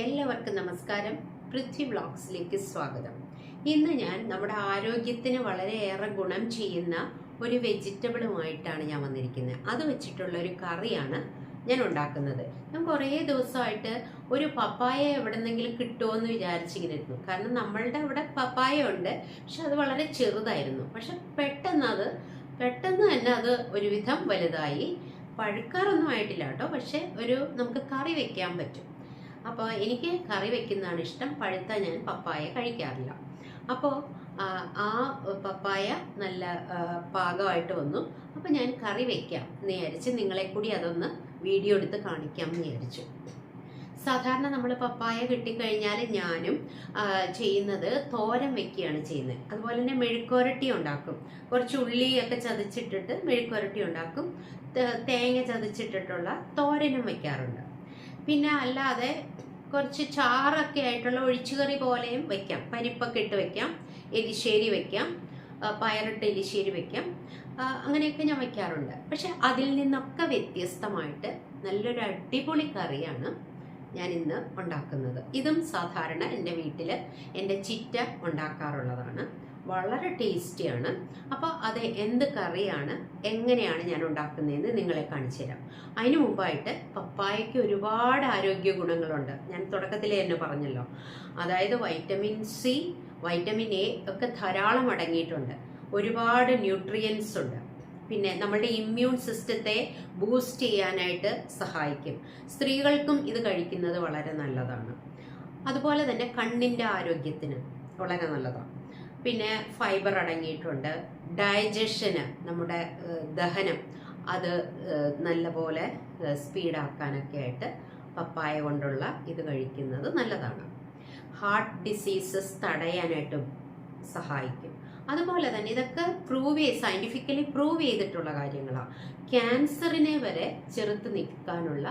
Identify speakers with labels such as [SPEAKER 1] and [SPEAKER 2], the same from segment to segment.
[SPEAKER 1] എല്ലാവർക്കും നമസ്കാരം. പൃഥ്വി വ്ളോഗ്സിലേക്ക് സ്വാഗതം. ഇന്ന് ഞാൻ നമ്മുടെ ആരോഗ്യത്തിന് വളരെയേറെ ഗുണം ചെയ്യുന്ന ഒരു വെജിറ്റബിളുമായിട്ടാണ് ഞാൻ വന്നിരിക്കുന്നത്. അത് വെച്ചിട്ടുള്ള ഒരു കറിയാണ് ഞാൻ ഉണ്ടാക്കുന്നത്. ഞാൻ കുറേ ദിവസമായിട്ട് ഒരു പപ്പായ എവിടെന്നെങ്കിലും കിട്ടുമോ എന്ന് വിചാരിച്ചിങ്ങനെ ഇരുന്നു കാരണം നമ്മളുടെ അവിടെ പപ്പായ ഉണ്ട് പക്ഷെ അത് വളരെ ചെറുതായിരുന്നു. പക്ഷെ പെട്ടെന്ന് അത് പെട്ടെന്ന് തന്നെ അത് ഒരുവിധം വലുതായി. പഴുക്കാറൊന്നും ആയിട്ടില്ല കേട്ടോ. പക്ഷെ ഒരു നമുക്ക് കറി വെക്കാൻ പറ്റും. അപ്പോൾ എനിക്ക് കറി വെക്കുന്നതാണ് ഇഷ്ടം. പഴുത്ത ഞാൻ പപ്പായ കഴിക്കാറില്ല. അപ്പോൾ ആ പപ്പായ നല്ല പാകമായിട്ട് വന്നു. അപ്പോൾ ഞാൻ കറി വെക്കാം എന്ന് വിചാരിച്ച് നിങ്ങളെ കൂടി അതൊന്ന് വീഡിയോ എടുത്ത് കാണിക്കാം എന്ന് വിചാരിച്ചു. സാധാരണ നമ്മൾ പപ്പായ കിട്ടിക്കഴിഞ്ഞാൽ ഞാനും ചെയ്യുന്നത് തോരൻ വെക്കുകയാണ് ചെയ്യുന്നത്. അതുപോലെ തന്നെ മെഴുക്കുരട്ടി ഉണ്ടാക്കും. കുറച്ച് ഉള്ളിയൊക്കെ ചതച്ചിട്ടിട്ട് മെഴുക്കുരട്ടി ഉണ്ടാക്കും. തേങ്ങ ചതച്ചിട്ടിട്ടുള്ള തോരനും വെക്കാറുണ്ട്. പിന്നെ അല്ലാതെ കുറച്ച് ചാറൊക്കെ ആയിട്ടുള്ള ഒഴിച്ചുകറി പോലെയും വെക്കാം. പരിപ്പൊക്കെ ഇട്ട് വെക്കാം. എലിശ്ശേരി വെക്കാം. പയറിട്ട് എലിശ്ശേരി വെക്കാം. അങ്ങനെയൊക്കെ ഞാൻ വെക്കാറുണ്ട്. പക്ഷെ അതിൽ നിന്നൊക്കെ വ്യത്യസ്തമായിട്ട് നല്ലൊരു അടിപൊളി കറിയാണ് ഞാൻ ഇന്ന് ഉണ്ടാക്കുന്നത്. ഇതും സാധാരണ എന്റെ വീട്ടിൽ എന്റെ ചിറ്റ ഉണ്ടാക്കാറുള്ളതാണ്. വളരെ ടേസ്റ്റിയാണ്. അപ്പോൾ അത് എന്ത് കറിയാണ് എങ്ങനെയാണ് ഞാൻ ഉണ്ടാക്കുന്നതെന്ന് നിങ്ങളെ കാണിച്ചു തരാം. അതിനു മുമ്പായിട്ട് പപ്പായയ്ക്ക് ഒരുപാട് ആരോഗ്യ ഗുണങ്ങളുണ്ട്. ഞാൻ തുടക്കത്തിൽ തന്നെ പറഞ്ഞല്ലോ. അതായത് വൈറ്റമിൻ സി വൈറ്റമിൻ എ ഒക്കെ ധാരാളം അടങ്ങിയിട്ടുണ്ട്. ഒരുപാട് ന്യൂട്രിയൻസ് ഉണ്ട്. പിന്നെ നമ്മുടെ ഇമ്മ്യൂൺ സിസ്റ്റത്തെ ബൂസ്റ്റ് ചെയ്യാനായിട്ട് സഹായിക്കും. സ്ത്രീകൾക്കും ഇത് കഴിക്കുന്നത് വളരെ നല്ലതാണ്. അതുപോലെ തന്നെ കണ്ണിന്റെ ആരോഗ്യത്തിന് വളരെ നല്ലതാണ്. പിന്നെ ഫൈബർ അടങ്ങിയിട്ടുണ്ട്. ഡൈജഷന് നമ്മുടെ ദഹനം അത് നല്ലപോലെ സ്പീഡാക്കാനൊക്കെ ആയിട്ട് പപ്പായ കൊണ്ടുള്ള ഇത് കഴിക്കുന്നത് നല്ലതാണ്. ഹാർട്ട് ഡിസീസസ് തടയാനായിട്ടും സഹായിക്കും. അതുപോലെ തന്നെ ഇതൊക്കെ പ്രൂവ് ചെയ്ത് സയന്റിഫിക്കലി പ്രൂവ് ചെയ്തിട്ടുള്ള കാര്യങ്ങളാണ് ക്യാൻസറിനെ വരെ ചെറുത്ത് നിൽക്കാനുള്ള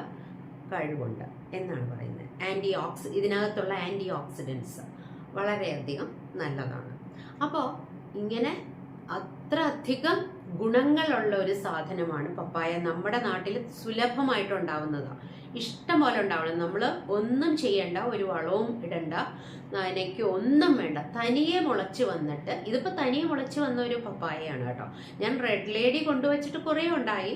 [SPEAKER 1] കഴിവുണ്ട് എന്നാണ് പറയുന്നത്. ആന്റി ഓക്സി ഇതിനകത്തുള്ള ആന്റി ഓക്സിഡൻസ് വളരെയധികം നല്ലതാണ്. അപ്പോൾ ഇങ്ങനെ അത്ര അധികം ഗുണങ്ങളുള്ള ഒരു സാധനമാണ് പപ്പായ നമ്മുടെ നാട്ടിൽ സുലഭമായിട്ട് ഉണ്ടാവുന്നതാണ് ഇഷ്ടം പോലെ ഉണ്ടാവണം. നമ്മൾ ഒന്നും ചെയ്യണ്ട ഒരു വളവും ഇടണ്ട നനയ്ക്ക് ഒന്നും വേണ്ട. തനിയെ മുളച്ച് വന്നിട്ട് ഇതിപ്പോൾ തനിയെ മുളച്ച് വന്ന ഒരു പപ്പായയാണ് കേട്ടോ. ഞാൻ റെഡ് ലേഡി കൊണ്ടുവച്ചിട്ട് കുറേ ഉണ്ടായി.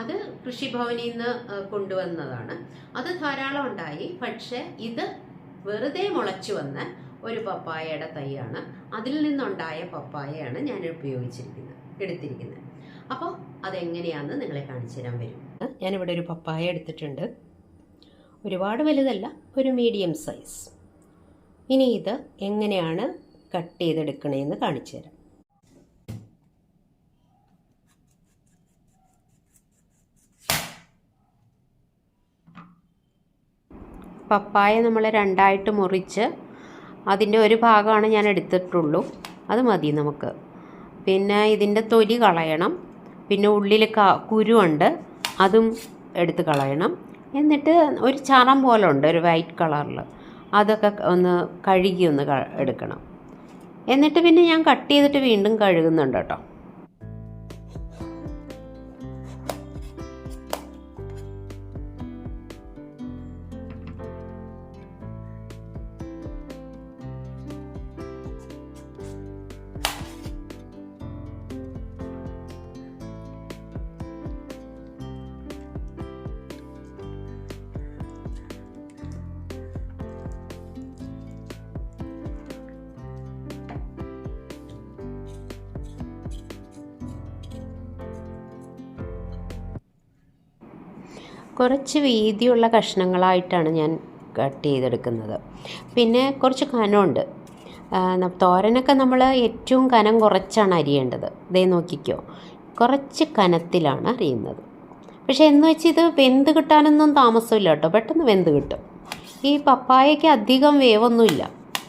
[SPEAKER 1] അത് കൃഷിഭവനിൽ നിന്ന് കൊണ്ടുവന്നതാണ്. അത് ധാരാളം ഉണ്ടായി. പക്ഷേ ഇത് വെറുതെ മുളച്ച് വന്ന ഒരു പപ്പായയുടെ തൈയാണ്. അതിൽ നിന്നുണ്ടായ പപ്പായയാണ് ഞാൻ ഉപയോഗിച്ചിരിക്കുന്നത് എടുത്തിരിക്കുന്നത്. അപ്പോൾ അതെങ്ങനെയാണെന്ന് നിങ്ങളെ കാണിച്ചു തരാൻ വരും. ഞാനിവിടെ ഒരു പപ്പായ എടുത്തിട്ടുണ്ട്. ഒരുപാട് വലുതല്ല ഒരു മീഡിയം സൈസ്. ഇനി ഇത് എങ്ങനെയാണ് കട്ട് ചെയ്തെടുക്കണേന്ന് കാണിച്ചു തരാം. പപ്പായ നമ്മൾ രണ്ടായിട്ട് മുറിച്ച് അതിന്റെ ഒരു ഭാഗമാണ് ഞാൻ എടുത്തിട്ടുള്ളൂ. അത് മതി നമുക്ക്. പിന്നെ ഇതിന്റെ തൊലി കളയണം. പിന്നെ ഉള്ളിൽ കുരുണ്ട് അതും എടുത്ത് കളയണം. എന്നിട്ട് ഒരു ചറം പോലെ ഉണ്ട് ഒരു വൈറ്റ് കളറിൽ. അതൊക്കെ ഒന്ന് കഴുകി ഒന്ന് എടുക്കണം. എന്നിട്ട് പിന്നെ ഞാൻ കട്ട് ചെയ്തിട്ട് വീണ്ടും കഴുകുന്നുണ്ട് കേട്ടോ. കുറച്ച് വീതിയുള്ള കഷ്ണങ്ങളായിട്ടാണ് ഞാൻ കട്ട് ചെയ്തെടുക്കുന്നത്. പിന്നെ കുറച്ച് കനമുണ്ട്. തോരനൊക്കെ നമ്മൾ ഏറ്റവും കനം കുറച്ചാണ് അരിയേണ്ടത്. ഇതേ നോക്കിക്കോ. കുറച്ച് കനത്തിലാണ് അറിയുന്നത് പക്ഷേ എന്ന് വെച്ച് ഇത് വെന്ത് കിട്ടാനൊന്നും താമസമില്ല കേട്ടോ. പെട്ടെന്ന് വെന്ത് കിട്ടും. ഈ പപ്പായയ്ക്ക് അധികം വേവൊന്നുമില്ല.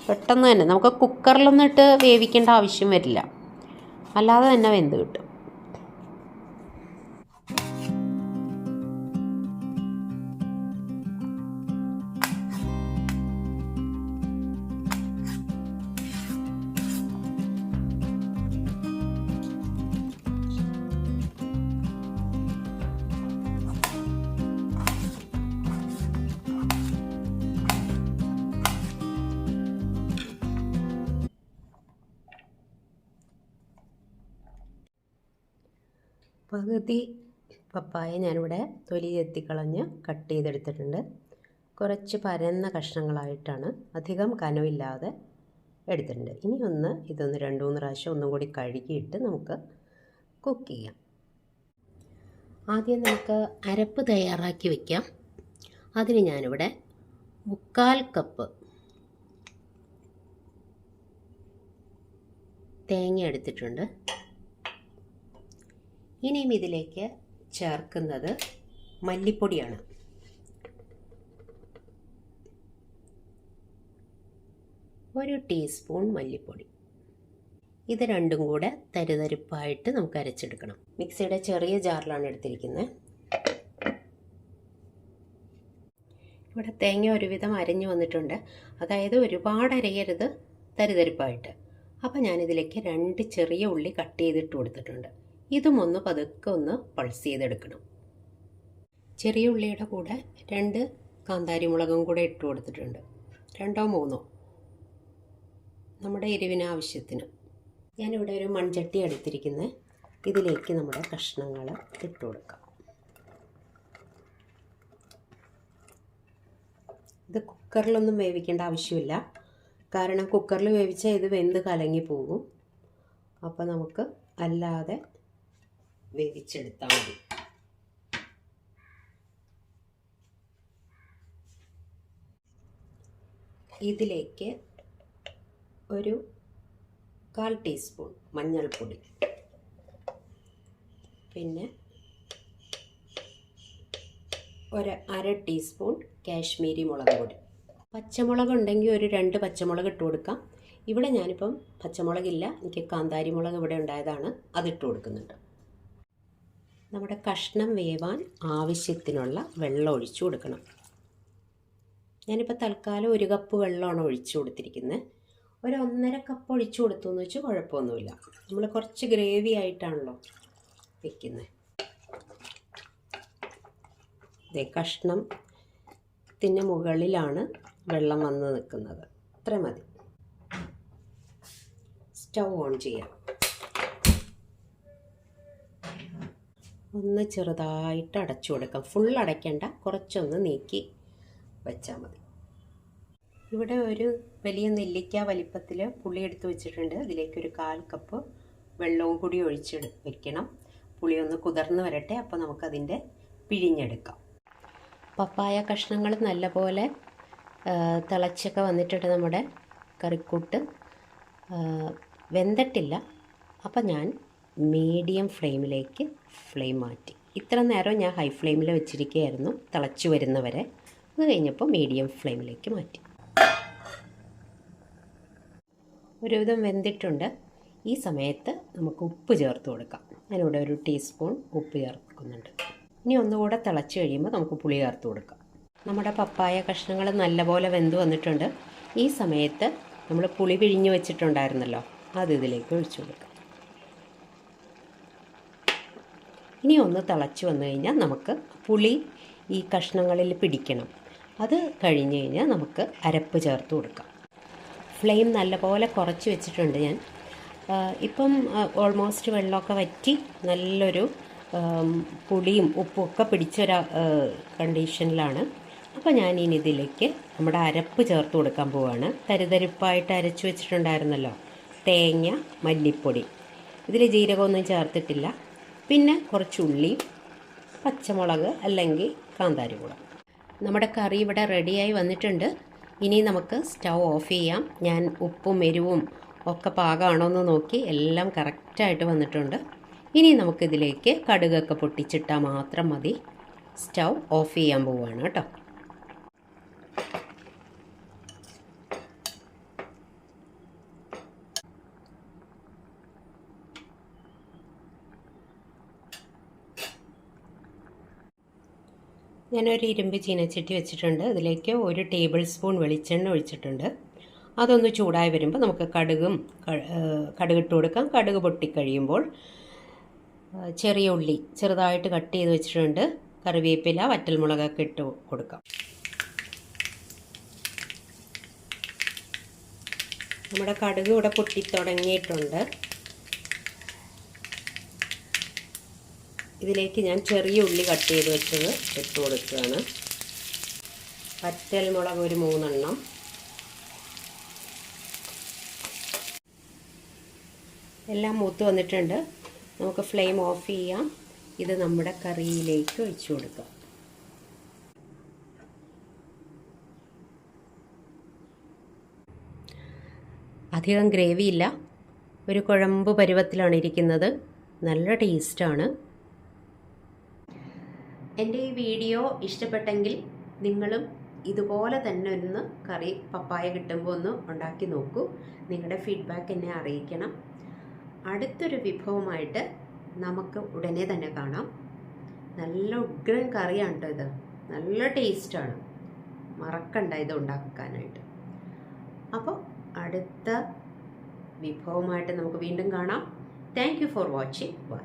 [SPEAKER 1] പെട്ടെന്ന് തന്നെ. നമുക്ക് കുക്കറിലൊന്നും ഇട്ട് വേവിക്കേണ്ട ആവശ്യം വരില്ല. അല്ലാതെ തന്നെ വെന്ത് കിട്ടും. പകുതി പപ്പായ ഞാനിവിടെ തൊലി എത്തിക്കളഞ്ഞ് കട്ട് ചെയ്തെടുത്തിട്ടുണ്ട്. കുറച്ച് പരന്ന കഷ്ണങ്ങളായിട്ടാണ് അധികം കനവില്ലാതെ എടുത്തിട്ടുണ്ട്. ഇനി ഒന്ന് ഇതൊന്ന് രണ്ട് മൂന്ന് പ്രാവശ്യം ഒന്നും കൂടി കഴുകിയിട്ട് നമുക്ക് കുക്ക് ചെയ്യാം. ആദ്യം നമുക്ക് അരപ്പ് തയ്യാറാക്കി വയ്ക്കാം അതിന് ഞാനിവിടെ മുക്കാൽ കപ്പ് തേങ്ങ എടുത്തിട്ടുണ്ട്. ഇനിയും ഇതിലേക്ക് ചേർക്കുന്നത് മല്ലിപ്പൊടിയാണ്. ഒരു ടീസ്പൂൺ മല്ലിപ്പൊടി. ഇത് രണ്ടും കൂടെ തരിതരിപ്പായിട്ട് നമുക്ക് അരച്ചെടുക്കണം. മിക്സിയുടെ ചെറിയ ജാറിലാണ് എടുത്തിരിക്കുന്നത് ഇവിടെ തേങ്ങ ഒരുവിധം അരഞ്ഞു വന്നിട്ടുണ്ട്. അതായത് ഒരുപാട് അരയരുത് തരിതരിപ്പായിട്ട്. അപ്പോൾ ഞാനിതിലേക്ക് രണ്ട് ചെറിയ ഉള്ളി കട്ട് ചെയ്തിട്ട് കൊടുത്തിട്ടുണ്ട്. ഇതും ഒന്ന് പതുക്കെ ഒന്ന് പൾസ് ചെയ്തെടുക്കണം. ചെറിയ ഉള്ളിയുടെ കൂടെ രണ്ട് കാന്താരി മുളകും കൂടെ ഇട്ട് കൊടുത്തിട്ടുണ്ട്. രണ്ടോ മൂന്നോ. നമ്മുടെ എരിവിന് ആവശ്യത്തിന്. ഞാനിവിടെ ഒരു മൺചട്ടി എടുത്തിരിക്കുന്നത് ഇതിലേക്ക് നമ്മുടെ കഷ്ണങ്ങൾ ഇട്ട് കൊടുക്കാം. ഇത് കുക്കറിലൊന്നും വേവിക്കേണ്ട ആവശ്യമില്ല. കാരണം കുക്കറിൽ വേവിച്ചാൽ ഇത് വെന്ത് കലങ്ങി പോകും. അപ്പോൾ നമുക്ക് അല്ലാതെ വേവിച്ചെടുത്താൽ മതി. ഇതിലേക്ക് ഒരു കാൽ ടീസ്പൂൺ മഞ്ഞൾപ്പൊടി. പിന്നെ ഒരു അര ടീസ്പൂൺ കാശ്മീരി മുളക് പൊടി. പച്ചമുളക് ഉണ്ടെങ്കിൽ ഒരു രണ്ട് പച്ചമുളക് ഇട്ട് കൊടുക്കാം. ഇവിടെ ഞാനിപ്പം പച്ചമുളകില്ല എനിക്ക് കാന്താരി മുളക് ഇവിടെ ഉണ്ടായതാണ് അതിട്ട് കൊടുക്കുന്നുണ്ട്. നമ്മുടെ കഷ്ണം വേവാൻ ആവശ്യത്തിനുള്ള വെള്ളം ഒഴിച്ചു കൊടുക്കണം. ഞാനിപ്പോൾ തൽക്കാലം ഒരു കപ്പ് വെള്ളമാണ് ഒഴിച്ചു കൊടുത്തിരിക്കുന്നത്. ഒരു ഒന്നര കപ്പ് ഒഴിച്ചു കൊടുത്തു എന്ന് വെച്ചാൽ കുഴപ്പമൊന്നുമില്ല. നമ്മൾ കുറച്ച് ഗ്രേവി ആയിട്ടാണല്ലോ വെക്കുന്നത് ഇതേ കഷ്ണത്തിന് മുകളിലാണ് വെള്ളം വന്ന് നിൽക്കുന്നത്. അത്ര മതി. സ്റ്റൗ ഓൺ ചെയ്യാം. ഒന്ന് ചെറുതായിട്ട് അടച്ചു കൊടുക്കാം. ഫുൾ അടയ്ക്കേണ്ട. കുറച്ചൊന്ന് നീക്കി വെച്ചാൽ മതി. ഇവിടെ ഒരു വലിയ നെല്ലിക്ക വലിപ്പത്തിൽ പുളി എടുത്ത് വെച്ചിട്ടുണ്ട്. അതിലേക്ക് ഒരു കാൽ കപ്പ് വെള്ളവും കൂടി ഒഴിച്ച് വെക്കണം. പുളി ഒന്ന് കുതിർന്ന് വരട്ടെ. അപ്പോൾ നമുക്കതിന്റെ പിഴിഞ്ഞെടുക്കാം. പപ്പായ കഷ്ണങ്ങൾ നല്ലപോലെ തിളച്ചൊക്കെ വന്നിട്ടുണ്ട് നമ്മുടെ കറിക്കൂട്ട്. വെന്തട്ടില്ല. അപ്പം ഞാൻ മീഡിയം ഫ്ലെയിമിലേക്ക് ഫ്ലെയിം മാറ്റി. ഇത്ര നേരം ഞാൻ ഹൈ ഫ്ലെയിമിൽ വെച്ചിരിക്കുകയായിരുന്നു തിളച്ചു വരുന്നവരെ. അത് കഴിഞ്ഞപ്പോൾ മീഡിയം ഫ്ലെയിമിലേക്ക് മാറ്റി. ഒരുവിധം വെന്തിട്ടുണ്ട്. ഈ സമയത്ത് നമുക്ക് ഉപ്പ് ചേർത്ത് കൊടുക്കാം. ഞാനിവിടെ ഒരു ടീസ്പൂൺ ഉപ്പ് ചേർക്കുന്നുണ്ട്. ഇനി ഒന്നുകൂടെ തിളച്ച് കഴിയുമ്പോൾ നമുക്ക് പുളി ചേർത്ത് കൊടുക്കാം. നമ്മുടെ പപ്പായ കഷ്ണങ്ങൾ നല്ലപോലെ വെന്ത് വന്നിട്ടുണ്ട്. ഈ സമയത്ത് നമ്മൾ പുളി പിഴിഞ്ഞ് വെച്ചിട്ടുണ്ടായിരുന്നല്ലോ അത് ഇതിലേക്ക് ഒഴിച്ചു കൊടുക്കാം. ഇനി ഒന്ന് തിളച്ച് വന്നു കഴിഞ്ഞാൽ നമുക്ക് പുളി ഈ കഷ്ണങ്ങളിൽ പിടിക്കണം. അത് കഴിഞ്ഞ് കഴിഞ്ഞാൽ നമുക്ക് അരപ്പ് ചേർത്ത് കൊടുക്കാം. ഫ്ലെയിം നല്ലപോലെ കുറച്ച് വെച്ചിട്ടുണ്ട് ഞാൻ. ഇപ്പം ഓൾമോസ്റ്റ് വെള്ളമൊക്കെ വറ്റി നല്ലൊരു പുളിയും ഉപ്പും ഒക്കെ പിടിച്ചൊരു കണ്ടീഷനിലാണ് അപ്പോൾ ഞാൻ ഇനി ഇതിലേക്ക് നമ്മുടെ അരപ്പ് ചേർത്ത് കൊടുക്കാൻ പോവാണ്. തരിതരിപ്പായിട്ട് അരച്ചു വെച്ചിട്ടുണ്ടായിരുന്നല്ലോ. തേങ്ങ മല്ലിപ്പൊടി. ഇതിൽ ജീരകമൊന്നും ചേർത്തിട്ടില്ല. പിന്നെ കുറച്ച് ഉള്ളി പച്ചമുളക് അല്ലെങ്കിൽ കാന്താരി കാന്താരിമുളക് നമ്മുടെ കറി ഇവിടെ റെഡിയായി വന്നിട്ടുണ്ട്. ഇനി നമുക്ക് സ്റ്റൗ ഓഫ് ചെയ്യാം. ഞാൻ ഉപ്പും എരിവും ഒക്കെ പാകമാണോ എന്ന് നോക്കി എല്ലാം കറക്റ്റായിട്ട് വന്നിട്ടുണ്ട്. ഇനി നമുക്കിതിലേക്ക് കടുകൊക്കെ പൊട്ടിച്ചിട്ടാൽ മാത്രം മതി. സ്റ്റൗ ഓഫ് ചെയ്യാൻ പോവുകയാണ് കേട്ടോ. ഞാനൊരു ഇരുമ്പ് ചീനച്ചട്ടി വെച്ചിട്ടുണ്ട്. അതിലേക്ക് ഒരു ടേബിൾ സ്പൂൺ വെളിച്ചെണ്ണ ഒഴിച്ചിട്ടുണ്ട്. അതൊന്ന് ചൂടായി വരുമ്പോൾ നമുക്ക് കടുകും കടുകിട്ട് കൊടുക്കാം. കടുക് പൊട്ടിക്കഴിയുമ്പോൾ ചെറിയ ഉള്ളി ചെറുതായിട്ട് കട്ട് ചെയ്ത് വെച്ചിട്ടുണ്ട്. കറിവേപ്പില വറ്റൽമുളകൊക്കെ ഇട്ട് കൊടുക്കാം. നമ്മുടെ കടുക് ഇവിടെ പൊട്ടിത്തുടങ്ങിയിട്ടുണ്ട് ഇതിലേക്ക് ഞാൻ ചെറിയ ഉള്ളി കട്ട് ചെയ്ത് വെച്ചത് ഇട്ട് കൊടുക്കുകയാണ്. പറ്റൽമുളക് ഒരു മൂന്നെണ്ണം. എല്ലാം മൂത്ത് വന്നിട്ടുണ്ട്. നമുക്ക് ഫ്ലെയിം ഓഫ് ചെയ്യാം. ഇത് നമ്മുടെ കറിയിലേക്ക് ഒഴിച്ചു കൊടുക്കാം. അധികം ഗ്രേവി ഇല്ല. ഒരു കുഴമ്പ് പരുവത്തിലാണ് ഇരിക്കുന്നത്. നല്ല ടേസ്റ്റാണ്. എന്റെ ഈ വീഡിയോ ഇഷ്ടപ്പെട്ടെങ്കിൽ നിങ്ങളും ഇതുപോലെ തന്നെ ഒന്ന് കറി പപ്പായ കിട്ടുമ്പോൾ ഒന്ന് ഉണ്ടാക്കി നോക്കൂ. നിങ്ങളുടെ ഫീഡ്ബാക്ക് എന്നെ അറിയിക്കണം. അടുത്തൊരു വിഭവമായിട്ട് നമുക്ക് ഉടനെ തന്നെ കാണാം. നല്ല ഉഗ്രൻ കറിയാണ് കേട്ടോ ഇത്. നല്ല ടേസ്റ്റാണ്. മറക്കണ്ട ഇത് ഉണ്ടാക്കാനായിട്ട്. അപ്പോൾ അടുത്ത വിഭവമായിട്ട് നമുക്ക് വീണ്ടും കാണാം. Thank you for watching bye